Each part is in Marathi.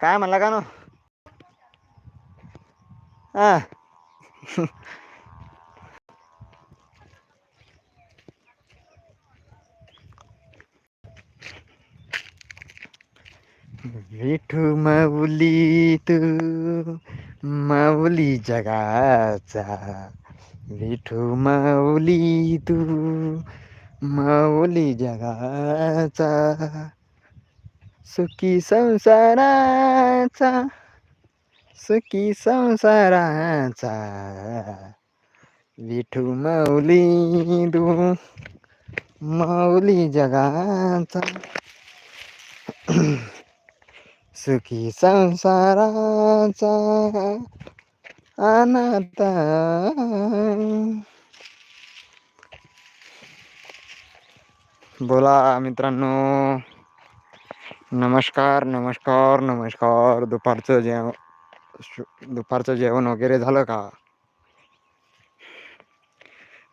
काय म्हणला का नो? हा. विठू माऊली तू माऊली जगाचा. विठू माऊली तू माऊली जगाचा. सुखी संसाराचा सुखी संसाराचा. विठू मौली दू मौली जगाचा. सुखी संसाराचा अनाथ. बोला मित्रांनो. नमस्कार नमस्कार नमस्कार. दुपारचं जेव दुपारचं जेवण वगैरे झालं का?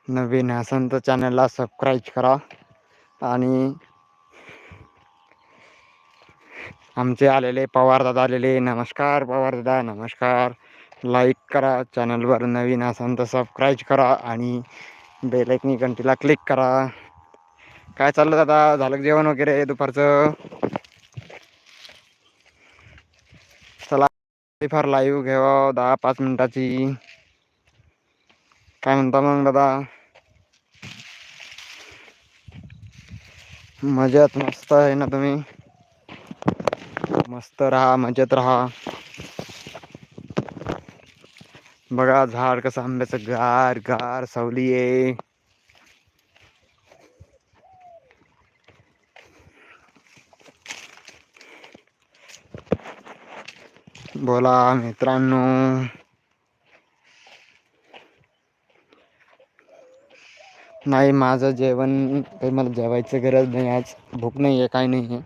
नवीन असेल तर चॅनलला सबस्क्राईब करा आणि आमचे आलेले पवार दादा आलेले नमस्कार पवार दादा नमस्कार. लाईक करा चॅनलवर नवीन असाल तर सबस्क्राईब करा आणि बेलाईकनी घंटीला क्लिक करा. काय चाललं दादा? झालं जेवण वगैरे दुपारचं चला फार लाईव्ह घ्यावा दहा पाच मिनिटाची. काय म्हणता मग दादा? मजेत मस्त आहे ना तुम्ही? मस्त राहा मजेत राहा. बघा झाड कसं आंब्याचं गार गार सावली आहे बोला मित्रांनो. नाही माझं जेवण काही मला जेवायचं गरज नाही आज. भूक नाही आहे काय नाही आहे.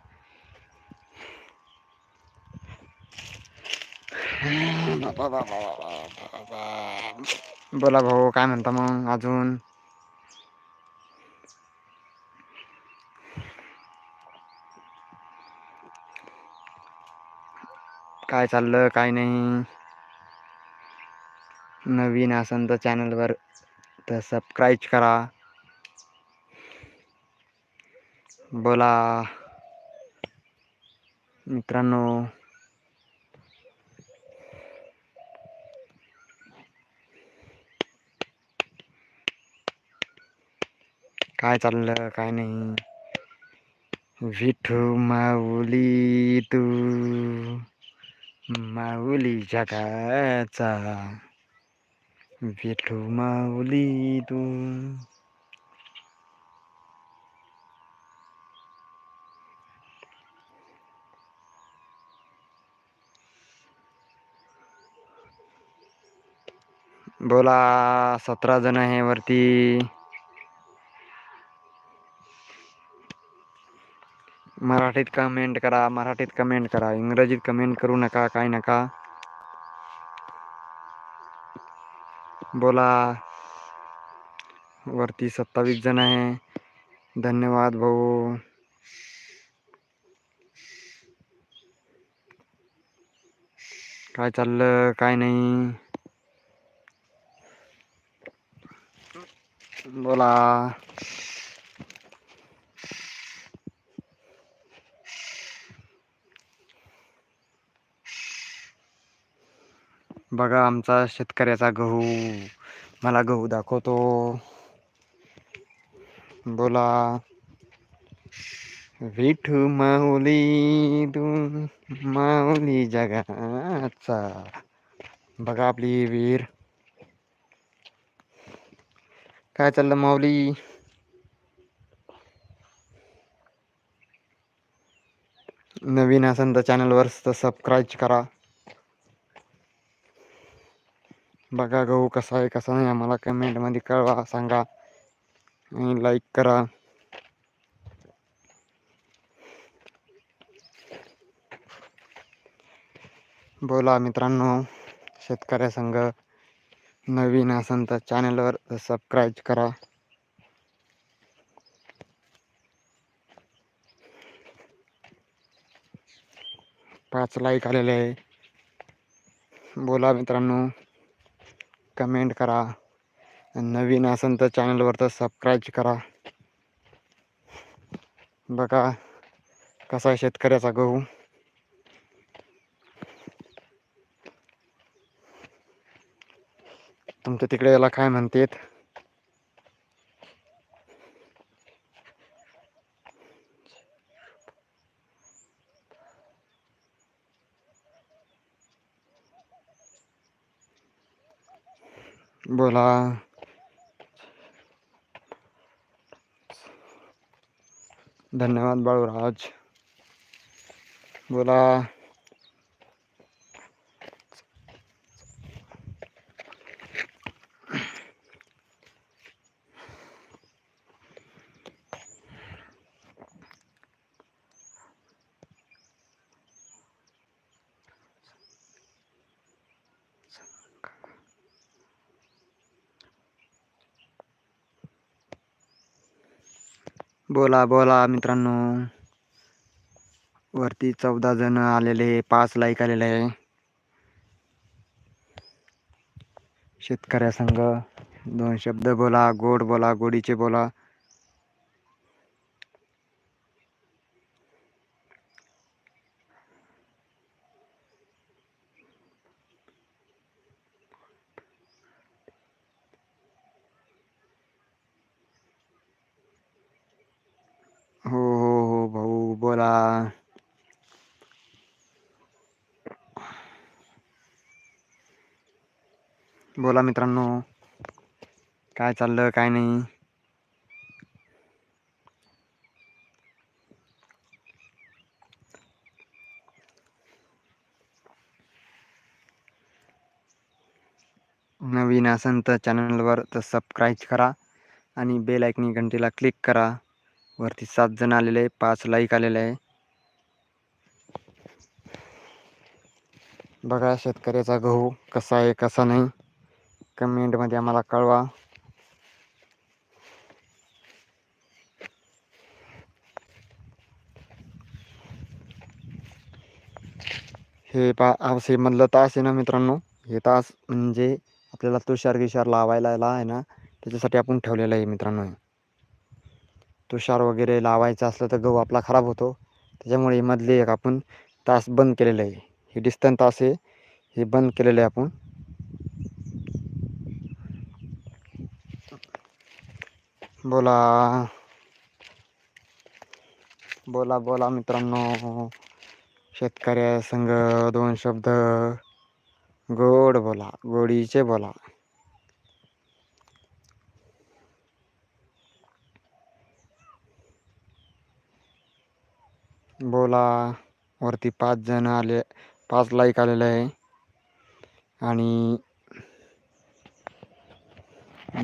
बोला भाऊ काय म्हणता मग अजून? काय चाललं काय नाही. नवीन असन तर चॅनलवर तर सबस्क्राईब करा. बोला. मित्रांनो. काय चाललं काय नाही. विठू माऊली तू. माऊली जगाचा विठू माऊली तू. बोला सतरा जण आहे वरती. मराठीत कमेंट करा, मराठीत कमेंट करा, इंग्रजीत कमेंट करू नका, काय नका. बोला. वरती सत्तावीस जण आहे. धन्यवाद भाऊ. काय चाललं, काय नाही. बोला. बघा आमचा शेतकऱ्याचा गहू. मला गहू दाखवतो. बोला. विठू माऊली तू माऊली जगाचा. बघा आपली वीर काय चाललं माऊली? नवीन असेल तर चॅनलवर सबस्क्राईब करा. बघा गहू कसा आहे कसा नाही आम्हाला कमेंटमध्ये कळवा सांगा. आणि लाईक करा. बोला मित्रांनो शेतकऱ्या संघ नवीन असेल तर चॅनलवर सबस्क्राईब करा. पाच लाईक आलेले आहे. बोला मित्रांनो. कमेंट करा. नवीन असेल तर चॅनलवर तर सबस्क्राईब करा. बघा कसा आहे शेतकऱ्याचा गहू. तुमच्या तिकडे याला काय म्हणतात? बोला. धन्यवाद बाळूराज. बोला. बोला बोला मित्रांनो. वरती चौदा जण आलेले पाच लाईक आलेले आहे. शेतकऱ्या संघ दोन शब्द बोला गोड बोला गोडीचे बोला हो हो हो para बोला मित्रांनो काय चाललं काय नाही? नवीन असंत तर चॅनलवर तर सबस्क्राईब करा आणि बेल आयकनी घंटीला क्लिक करा. वरती सात जण आलेले आहे पाच लाईक आलेले आहे बघा शेतकऱ्याचा गहू कसा आहे कसा नाही. कमेंटमध्ये आम्हाला कळवा. हे पा असे मधलं तास आहे ना मित्रांनो. हे तास म्हणजे आपल्याला तुषार गिशार लावायला आहे ना त्याच्यासाठी आपण ठेवलेलं आहे मित्रांनो तुषार वगैरे लावायचं असलं तर गहू आपला खराब होतो. त्याच्यामुळे मधले एक आपण तास बंद केलेलं आहे. हे डिस्टन तास आहे. हे बंद केलेलं आहे आपण. बोला. बोला बोला मित्रांनो. शेतकऱ्या संग दोन शब्द. गोड बोला. गोडीचे बोला. बोला. वरती पाच जण आले पाच लाईक आलेले आहे. आणि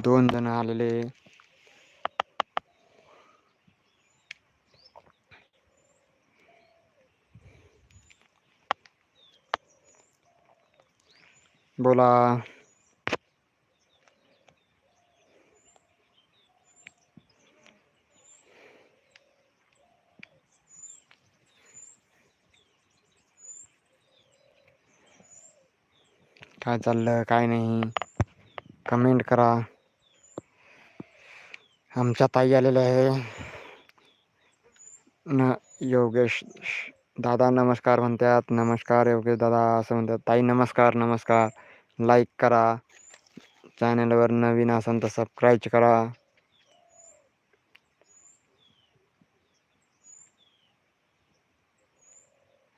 दोन जण आलेले बोला. काय चाललं काय नाही। कमेंट करा। आमच्या ताई आलेल्या आहे न, योगेश, दादा नमस्कार म्हणतात नमस्कार योगेश दादा असं म्हणतात ताई नमस्कार नमस्कार। लाईक करा। चॅनलवर नवीन असाल तर सबस्क्राईब करा।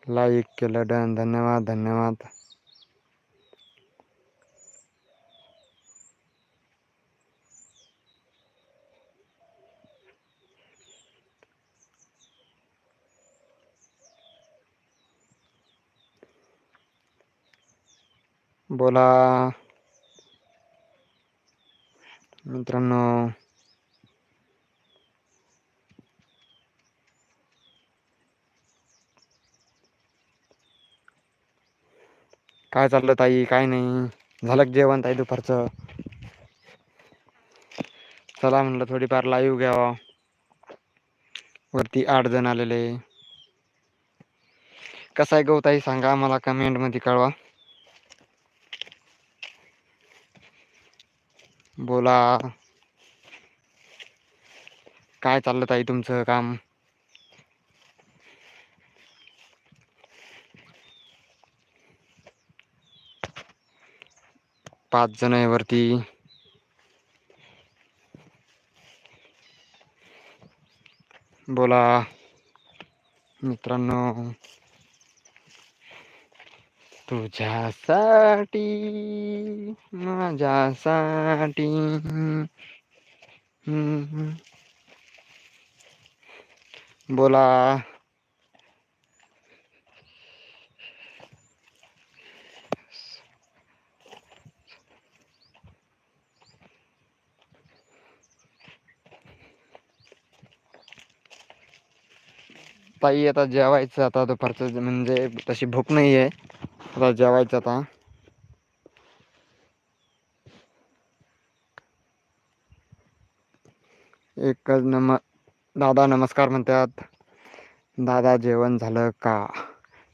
लाईक केलं डन, धन्यवाद धन्यवाद। बोला. मित्रांनो. काय चाललं ताई? काय नाही. झालं जेवण ताई दुपारचं? चला म्हणलं थोडीफार लाईव्ह घ्यावा. वरती आठ जण आलेले. कसा आहे गवताई हो सांगा मला कमेंटमध्ये कळवा. बोला. काय चाललं ताई तुमचं काम? पाच जण आहे वरती. बोला. मित्रांनो. तुझ्यासाठी माझ्यासाठी. बोला. ताई आता जेवायचं आता दुपारचं म्हणजे तशी भूक नाही आहे आता जेवायचं आता. एकच नम दादा नमस्कार म्हणतात. दादा जेवण झालं का?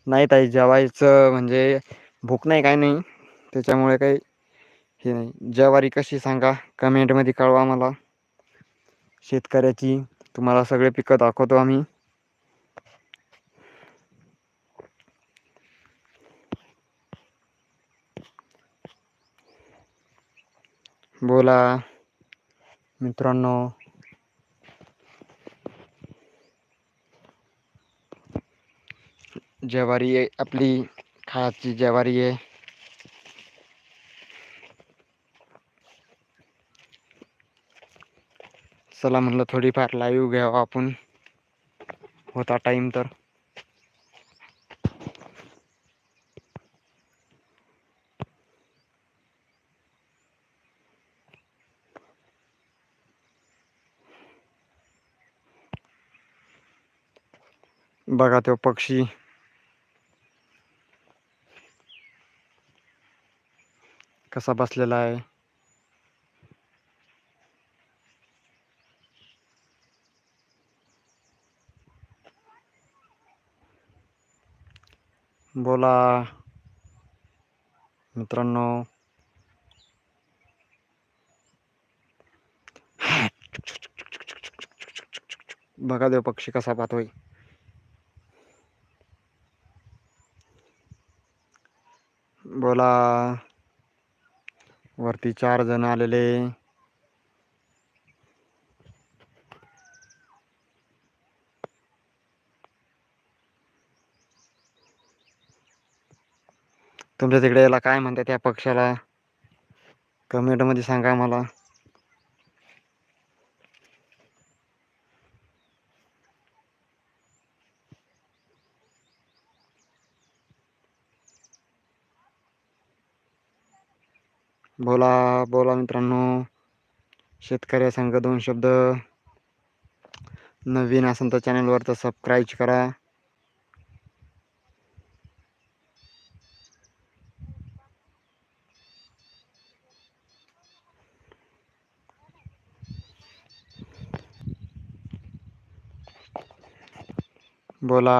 नाही ताई जेवायचं म्हणजे भूक नाही काय नाही. त्याच्यामुळे काही हे नाही. जवारी कशी सांगा कमेंटमध्ये कळवा मला. शेतकऱ्याची तुम्हाला सगळे पिकं दाखवतो आम्ही. बोला. मित्रांनो. ज्वारी आहे आपली खायची ज्वारी आहे. चला म्हणलं थोडीफार लाईव्ह घ्यावं आपण. होता टाईम तर. बघा तो पक्षी. कसा बसलेला आहे. बोला. मित्रांनो. बघा देव पक्षी कसा पाहतोय. बोला. वरती चार जण आलेले. तुमच्या तिकडे याला काय म्हणतात त्या पक्षाला? कमेंटमध्ये सांगा मला. बोला बोला मित्रांनो. शेतकऱ्या संघ दोन शब्द. नवीन असेल तर चॅनलवर तर सबस्क्राईब करा. बोला.